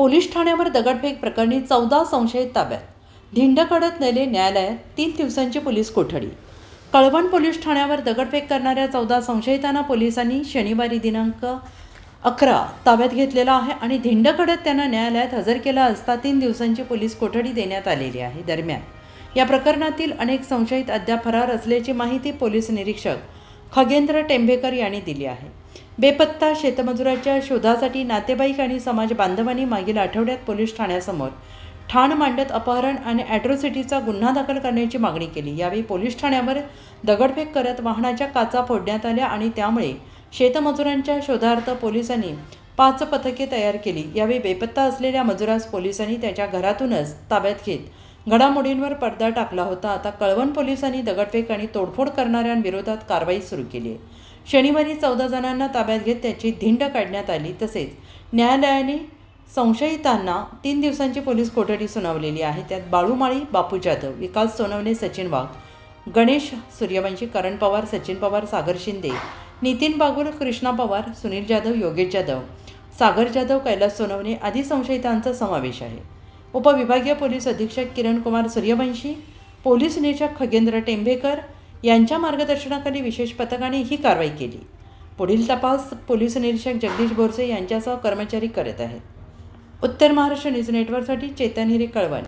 Police ठाण्यावर दगडफेक प्रकरणी चौदा संशयित ताब्यात. धिंडकडत नेले न्यायालयात तीन दिवसांची पोलीस कोठडी. कळवण पोलीस ठाण्यावर दगडफेक करणाऱ्या चौदा संशयितांना पोलिसांनी शनिवारी दिनांक अकरा ताब्यात घेतलेला आहे आणि धिंडकडत त्यांना न्यायालयात हजर केला असता तीन दिवसांची पोलीस कोठडी देण्यात आलेली आहे. दरम्यान या प्रकरणातील अनेक संशयित अद्याप फरार असल्याची माहिती पोलीस निरीक्षक खगेंद्र टेंभेकर यांनी दिली आहे. बेपत्ता शेतमजुराच्या शोधासाठी नातेवाईक आणि समाज बांधवांनी मागील आठवड्यात पोलीस ठाण्यासमोर ठाण मांडत अपहरण आणि ॲट्रोसिटीचा गुन्हा दाखल करण्याची मागणी केली. यावेळी पोलीस ठाण्यावर दगडफेक करत वाहनाच्या काचा फोडण्यात आल्या आणि त्यामुळे शेतमजुरांच्या शोधार्थ पोलिसांनी पाच पथके तयार केली. यावेळी बेपत्ता असलेल्या मजुरास पोलिसांनी त्याच्या घरातूनच ताब्यात घेत घडामोडींवर पडदा टाकला होता. आता कळवण पोलिसांनी दगडफेक आणि तोडफोड करणाऱ्यांविरोधात कारवाई सुरू केली आहे. शनिवारी चौदा जणांना ताब्यात घेत त्याची धिंड काढण्यात आली. तसेच न्यायालयाने संशयितांना तीन दिवसांची पोलीस कोठडी सुनावलेली आहे. त्यात बाळूमाळी बापू जाधव विकास सोनवणे सचिन वाघ गणेश सूर्यवंशी करण पवार सचिन पवार सागर शिंदे नितीन बागुल कृष्णा पवार सुनील जाधव योगेश जाधव सागर जाधव कैलास सोनवणे आदी संशयितांचा समावेश आहे. उपविभागीय पोलीस अधीक्षक किरण कुमार सूर्यवंशी पोलीस निरीक्षक खगेंद्र टेंभेकर यांच्या मार्गदर्शनाखाली विशेष पथकाने ही कारवाई केली. पुढील तपास पोलीस निरीक्षक जगदीश बोरसे यांच्यासह कर्मचारी करत आहेत. उत्तर महाराष्ट्र न्यूज नेटवर्कसाठी चेतन हिरे कळवण.